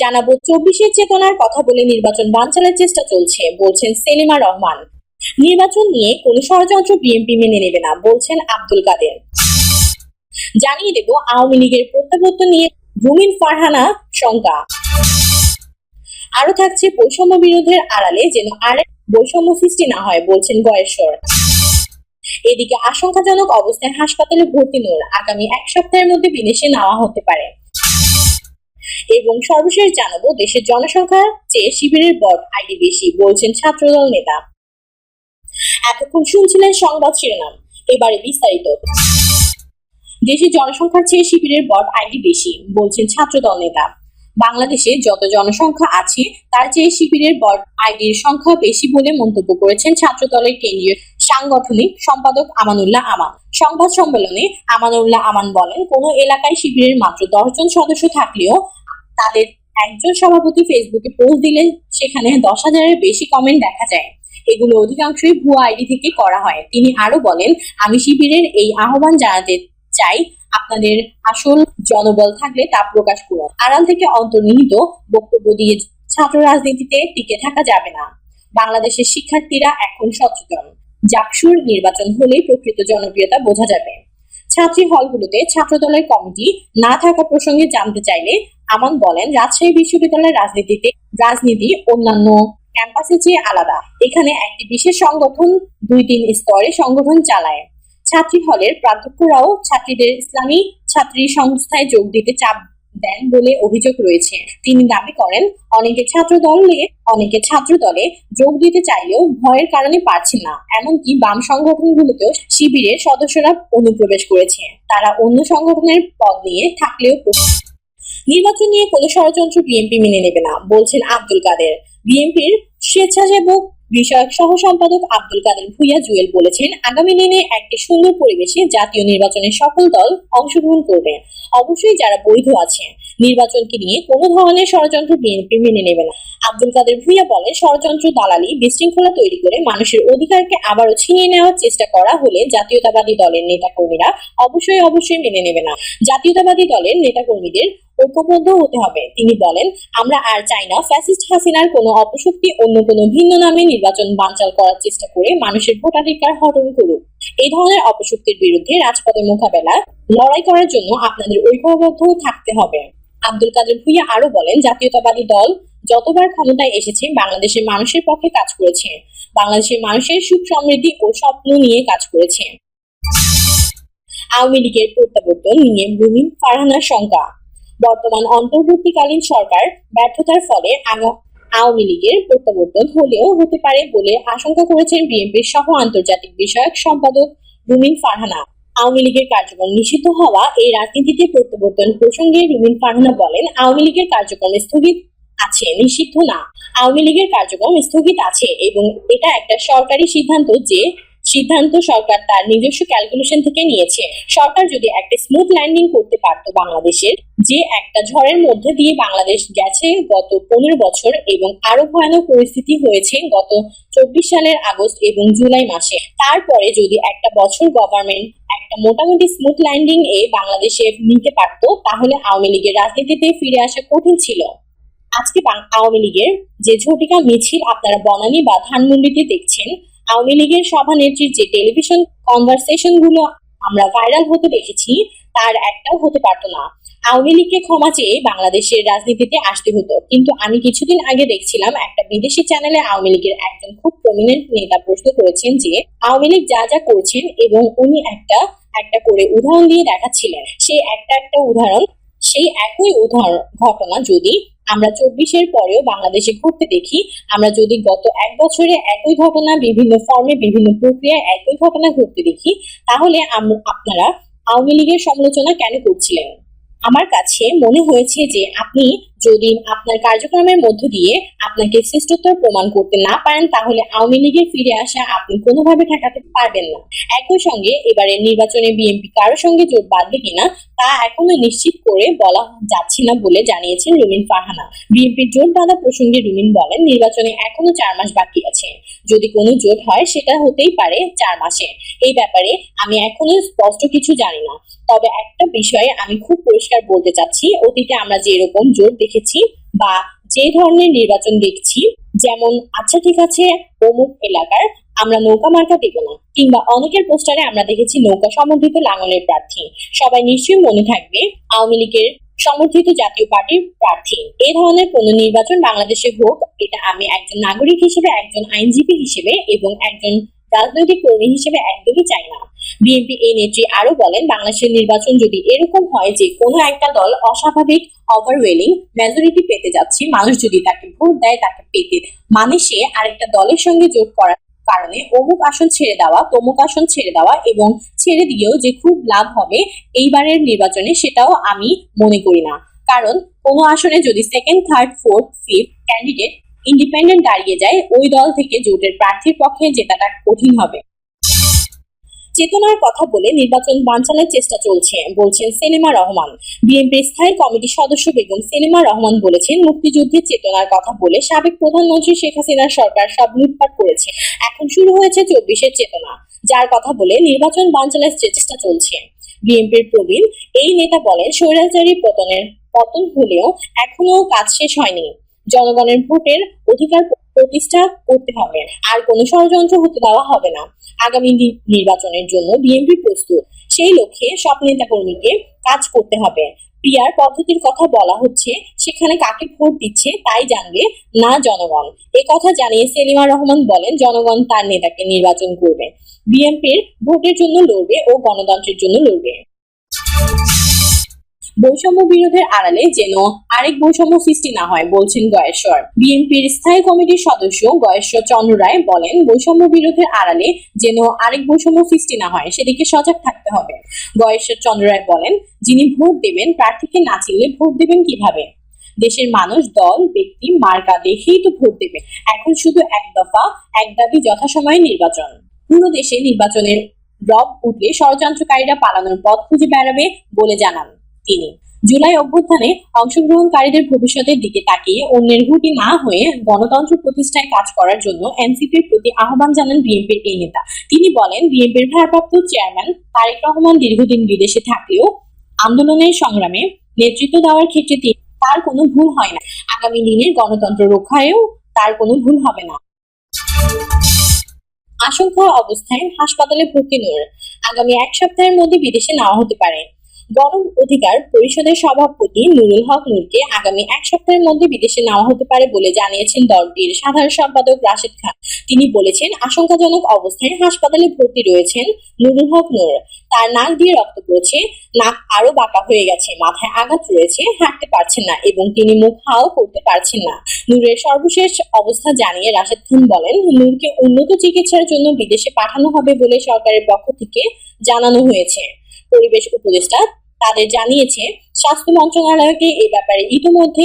জানাব চব্বিশের চেতনার কথা বলে নির্বাচন বানচালের চেষ্টা চলছে, বলছেন সেলিমা রহমান। নির্বাচন নিয়ে কোনো ষড়যন্ত্র বিএনপি মেনে নেবে না, বলছেন আব্দুল কাদের। জানিয়ে দেব, আওয়ামী লীগের প্রত্যাবর্তন নিয়ে রুমিন ফারহানা শঙ্কা। আরও থাকছে বৈষম্য বিরোধের আড়ালে যেন আর বৈষম্য সৃষ্টি না হয়, বলছেন গয়েশ্বর। এদিকে আশঙ্কাজনক অবস্থায় হাসপাতালে ভর্তি নূর, আগামী এক সপ্তাহের মধ্যে বিদেশে নেওয়া হতে পারে। এবং সর্বশেষ জানাব, দেশের জনসংখ্যার চেয়ে শিবিরের বট আইডি বেশি, বলছেন ছাত্রদল নেতা। এতক্ষণ শুনছিলেন সংবাদ শিরোনাম, এবারে বিস্তারিত। দেশের জনসংখ্যার চেয়ে শিবিরের বট আইডি বেশি, বলছেন ছাত্রদল নেতা। বাংলাদেশে যত জনসংখ্যা আছে, তার চেয়ে শিবিরের বট আইডির সংখ্যা বেশি বলে মন্তব্য করেছেন ছাত্রদলের কেন্দ্রীয় সাংগঠনিক সম্পাদক আমানুল্লাহ আমান। সংবাদ সম্মেলনে আমানুল্লাহ আমান বলেন, কোন এলাকায় শিবিরের মাত্র দশজন সদস্য থাকলেও তাদের একজন সভাপতি ফেসবুকে পোস্ট দিলে সেখানে দশ হাজারের বেশি কমেন্ট দেখা যায়। এগুলো অধিকাংশই ভুয়া আইডি থেকে করা হয়। তিনি আরও বলেন, আমি শিবিরের এই আহ্বান জানাতে চাই, আপনাদের আসল জনবল থাকলে তা প্রকাশ করুন। আড়াল থেকে অন্তর্নিহিত বক্তব্য দিয়ে ছাত্র রাজনীতিতে টিকে থাকা যাবে না। বাংলাদেশের শিক্ষার্থীরা এখন সচেতন। জাকসুর নির্বাচন হলে প্রকৃত জনপ্রিয়তা বোঝা যাবে। ছাত্রী হলগুলোতে ছাত্রদলের কমিটি না থাকা প্রসঙ্গে জানতে চাইলে আমান বলেন, রাজশাহী বিশ্ববিদ্যালয়ের রাজনীতিতে রাজনীতি অন্যান্য ক্যাম্পাসের চেয়ে আলাদা। এখানে একটি বিশেষ সংগঠন দুই তিন স্তরে সংগঠন চালায়। ছাত্রী হলের প্রাধ্যক্ষরাও ছাত্রীদের ইসলামী ছাত্রী সংস্থায় যোগ দিতে চাপ দেন বলে অভিযোগ রয়েছে। তিনি দাবি করেন, অনেকে ছাত্র দলে অনেকে ছাত্র দলে যোগ দিতে চাইলেও ভয়ের কারণে পারছে না। এমনকি বাম সংগঠনগুলোতেও শিবিরের সদস্যরা অনুপ্রবেশ করেছে। তারা অন্য সংগঠনের পদ নিয়ে থাকলেও নির্বাচন নিয়ে কোনো ষড়যন্ত্র বিএনপি মেনে নেবে না, বলছেন আব্দুল কাদের। বিএনপির স্বেচ্ছাসেবক বিষয়ক সহ সম্পাদক আব্দুল কাদের ভুইয়া জুয়েল বলেছেন, আগামী দিনে একটি সুন্দর পরিবেশে জাতীয় নির্বাচনে সকল দল অংশগ্রহণ করবে। অবশ্যই যারা বৈধ আছে নির্বাচনকে নিয়ে কোনো ধরনের ষড়যন্ত্র বিএনপি মেনে নেবে না। আব্দুল কাদের ভুইয়া বলেন, ষড়যন্ত্র দালালি, বিশৃঙ্খলা তৈরি করে মানুষের অধিকারকে আবারও ছিনিয়ে নেওয়ার চেষ্টা করা হলে জাতীয়তাবাদী দলের নেতাকর্মীরা অবশ্যই অবশ্যই মেনে নেবে না। জাতীয়তাবাদী দলের নেতাকর্মীদের ঐক্যবদ্ধ হতে হবে। তিনি বলেন, আমরা আর চাই না ফ্যাসিস্ট হাসিনার কোনো অপশক্তি অন্য কোনো ভিন্ন নামে নির্বাচন বানচাল করার চেষ্টা করে মানুষের ভোটাধিকার হরণ করুক। এই ধরনের অপশক্তির বিরুদ্ধে রাজপথে মোকাবেলা, লড়াই করার জন্য আপনাদের ঐক্যবদ্ধ থাকতে হবে। আব্দুল কাদের ভুইয়া আরও বলেন, জাতীয়তাবাদী দল যতবার ক্ষমতায় এসেছে, বাংলাদেশের মানুষের পক্ষে কাজ করেছে। বাংলাদেশের মানুষের সুখ সমৃদ্ধি ও স্বপ্ন নিয়ে কাজ করেছে। আওয়ামী লীগের প্রত্যাবর্তন নিয়ে রুমিন ফারহানার শঙ্কা। বর্তমান অন্তর্বর্তীকালীন সরকার ব্যর্থতার ফলে আওয়ামী লীগের প্রত্যাবর্তন হলেও হতে পারে বলে আশঙ্কা করেছেন বিএনপির সহ আন্তর্জাতিক বিষয়ক সম্পাদক রুমিন ফারহানা। আওয়ামী লীগের কার্যক্রম নিষিদ্ধ হওয়া এই রাজনীতিতে প্রত্যাবর্তন প্রসঙ্গে রুমিন ফারহানা বলেন, আওয়ামী লীগের কার্যক্রম স্থগিত আছে, নিষিদ্ধ না। আওয়ামী লীগের কার্যক্রম স্থগিত আছে এবং এটা একটা সরকারি সিদ্ধান্ত যে সিদ্ধান্ত সরকার তার নিজস্ব ক্যালকুলেশন থেকে নিয়েছে। সরকার যদি একটা স্মুথ ল্যান্ডিং করতে পারতো বাংলাদেশের, যে একটা ঝড়ের মধ্যে দিয়ে বাংলাদেশ গেছে গত পনেরো বছর এবং আরও ভয়ানক পরিস্থিতি হয়েছে গত চব্বিশ সালের আগস্ট এবং জুলাই মাসে। তারপরে যদি একটা বছর গভর্নমেন্ট একটা মোটামুটি স্মুথ ল্যান্ডিং এ বাংলাদেশে নিতে পারতো, তাহলে আওয়ামী লীগের রাজনীতিতে ফিরে আসা কঠিন ছিল। আজকে আওয়ামী লীগের যে ঝটিকা মিছিল আপনারা বনানী বা ধানমন্ডিতে দেখছেন আওয়ামী লীগের সভানেত্রীর যে টেলিভিশন কনভারসেশনগুলো আমরা ভাইরাল হতে দেখেছি, তার একটাও হতে পারতো না। আওয়ামী লীগকে ক্ষমা চেয়ে বাংলাদেশের রাজনীতিতে আসতে হতো। কিন্তু আমি কিছুদিন আগে দেখছিলাম, একটা বিদেশি চ্যানেলে আওয়ামী লীগের একজন খুব প্রমিনেন্ট নেতা প্রশ্ন করেছেন যে, আওয়ামী লীগ যা যা করছেন এবং উনি একটা একটা করে উদাহরণ দিয়ে দেখাচ্ছিলেন। সেই একটা একটা উদাহরণ, সেই একই উদাহরণ, ঘটনা যদি আমরা চব্বিশের পরেও বাংলাদেশে ঘটতে দেখি। আমরা যদি গত এক বছরে একই ঘটনা, বিভিন্ন ফর্মে বিভিন্ন প্রক্রিয়ায় একই ঘটনা ঘটতে দেখি, তাহলে আপনারা আওয়ামী লীগের সমালোচনা কেন করছিলেন? আমার কাছে মনে হয়েছে যে আপনি যদি আপনার কার্যক্রমের মধ্য দিয়ে আপনাকে শ্রেষ্ঠত্ব প্রমাণ করতে না পারেন, তাহলে আওয়ামী লীগের ফিরে আসা আপনি কোনোভাবে ঠেকাতে পারবেন না। একই সঙ্গে এবারের নির্বাচনে বিএনপি কারোর সঙ্গে জোট বাঁধবে কিনা, তা এখনও নিশ্চিত করে বলা যাচ্ছে না বলে জানিয়েছেন রুমিন ফাহানা বিএনপির জোট বাঁধা প্রসঙ্গে রুমিন বলেন, নির্বাচনে এখনও চার মাস বাকি আছে। যদি কোনো জোট হয়, সেটা হতেই পারে চার মাসে। এই ব্যাপারে আমি এখনও স্পষ্ট কিছু জানি না। তবে একটা বিষয়ে আমি খুব পরিষ্কার বলতে চাচ্ছি, অতীতে আমরা যে এরকম জোট দেখেছি বা যে ধরনের নির্বাচন দেখছি, যেমন আচ্ছা ঠিক আছে, অমুক এলাকার আমরা নৌকা মার্কা দেব না, কিংবা অনেকের পোস্টারে আমরা দেখেছি নৌকা সমর্থিত লাঙলের প্রার্থী। সবাই নিশ্চয়ই মনে থাকবে আওয়ামী লীগের সমর্থিত জাতীয় পার্টির প্রার্থী। এই ধরনের কোন নির্বাচন বাংলাদেশে হোক, এটা আমি একজন নাগরিক হিসেবে, একজন আইনজীবী হিসেবে এবং একজন রাজনৈতিক কর্মী হিসেবে একদমই চাই না। বিএনপি এই নেত্রী আরও বলেন, বাংলাদেশের নির্বাচন যদি এরকম হয় যে কোনো একটা দল অস্বাভাবিক ওভারওয়েলিং মেজরিটি পেতে যাচ্ছে, মানুষ যদি তাকে ভোট দেয়, তাকে পেতে মানে সে আরেকটা দলের সঙ্গে জোট করার কারণে অমুক আসন ছেড়ে দেওয়া, তমুক আসন ছেড়ে দেওয়া এবং ছেড়ে দিয়েও যে খুব লাভ হবে এইবারের নির্বাচনে সেটাও আমি মনে করি না। কারণ কোনো আসনে যদি second third fourth fifth candidate independent দাঁড়িয়ে যায় ওই দল থেকে জোটের প্রার্থীর পক্ষে জেতাটা কঠিন হবে। চেতনার কথা বলে নির্বাচন বানচালের চেষ্টা চলছে, বলছেন সেলিমা রহমান। বিএনপির স্থায়ী কমিটির সদস্য বেগম সেলিমা রহমান বলেছেন মুক্তিযুদ্ধের চেতনার কথা বলে সাবেক প্রধানমন্ত্রী শেখ হাসিনার সরকার সব লুটপাট করেছে। এখন শুরু হয়েছে চব্বিশের চেতনা, যার কথা বলে নির্বাচন বানচালের চেষ্টা চলছে। বিএনপির প্রবীণ এই নেতা বলেন, স্বৈরাচারী পতনের পতন হলেও এখনও কাজ শেষ হয়নি। জনগণের ভোটের অধিকার প্রতিষ্ঠা করতে হবে। আর কোনো ষড়যন্ত্র হতে দেওয়া হবে না। আগামী নির্বাচনের জন্য বিএনপি প্রস্তুত। সেই লক্ষ্যে সব নেতাকর্মীকে কাজ করতে হবে। পিআর পদ্ধতির কথা বলা হচ্ছে, সেখানে কাকে ভোট দিচ্ছে তাই জানবে না জনগণ। এ কথা জানিয়ে সেলিমা রহমান বলেন, জনগণ তার নেতাকে নির্বাচন করবে। বিএনপির ভোটের জন্য লড়বে ও গণতন্ত্রের জন্য লড়বে। বৈষম্য বিরোধের আড়ালে যেন আরেক বৈষম্য সৃষ্টি না হয়, বলছেন গয়েশ্বর। বিএনপির স্থায়ী কমিটির সদস্য গয়েশ্বর চন্দ্র রায় বলেন, বৈষম্য বিরোধের আড়ালে যেন আরেক বৈষম্য সৃষ্টি না হয়, সেদিকে সজাগ থাকতে হবে। গয়েশ্বর চন্দ্র রায় বলেন, যিনি ভোট দেবেন প্রার্থীকে না চিনলে ভোট দেবেন কীভাবে? দেশের মানুষ, দল, ব্যক্তি, মার্কা দেখেই তো ভোট দেবে। এখন শুধু এক দফা, এক দাবি যথাসময়ে নির্বাচন। পুরো দেশে নির্বাচনের রব উঠলে ষড়যন্ত্রকারীরা পালানোর পথ খুঁজে বেড়াবে বলে জানান। তিনি। জুলাই অভ্যুত্থানে অংশগ্রহণকারীদের ভবিষ্যতের দিকে তাকিয়ে অন্যের হুটি না হয়ে গণতন্ত্র প্রতিষ্ঠায় কাজ করার জন্য এনসিপির প্রতি আহ্বান জানান বিএনপির এই নেতা। তিনি বলেন, বিএনপির ভারপ্রাপ্ত চেয়ারম্যান তারেক রহমান দীর্ঘদিন বিদেশে থাকলেও আন্দোলনের সংগ্রামে নেতৃত্ব দেওয়ার ক্ষেত্রে তার কোনো ভুল হয় না। আগামী দিনের গণতন্ত্র রক্ষায়ও তার কোনো ভুল হবে না। আশঙ্কা অবস্থায় হাসপাতালে ভর্তি নূর আগামী এক সপ্তাহের মধ্যে বিদেশে নেওয়া হতে পারে। গণ অধিকার পরিষদের সভাপতি নুরুল হক নূরকে আগামী এক সপ্তাহের মধ্যে বিদেশে নেওয়া হতে পারে বলে জানিয়েছেন দলটির সাধারণ সম্পাদক রাশেদ খান। তিনি বলেছেন, আশঙ্কাজনক অবস্থায় হাসপাতালে ভর্তি রয়েছেন নুরুল হক নূর। তার নাক দিয়ে রক্ত পড়ছে, নাক আরও বাঁকা হয়ে গেছে, মাথায় আঘাত রয়েছে, হাঁটতে পারছেন না এবং তিনি মুখ হাও করতে পারছেন না। নূরের সর্বশেষ অবস্থা জানিয়ে রাশেদ খান বলেন, নূরকে উন্নত চিকিৎসার জন্য বিদেশে পাঠানো হবে বলে সরকারের পক্ষ থেকে জানানো হয়েছে। পরিবেশ উপদেষ্টা তাদের জানিয়েছে স্বাস্থ্য মন্ত্রণালয়কে এই ব্যাপারে ইতিমধ্যে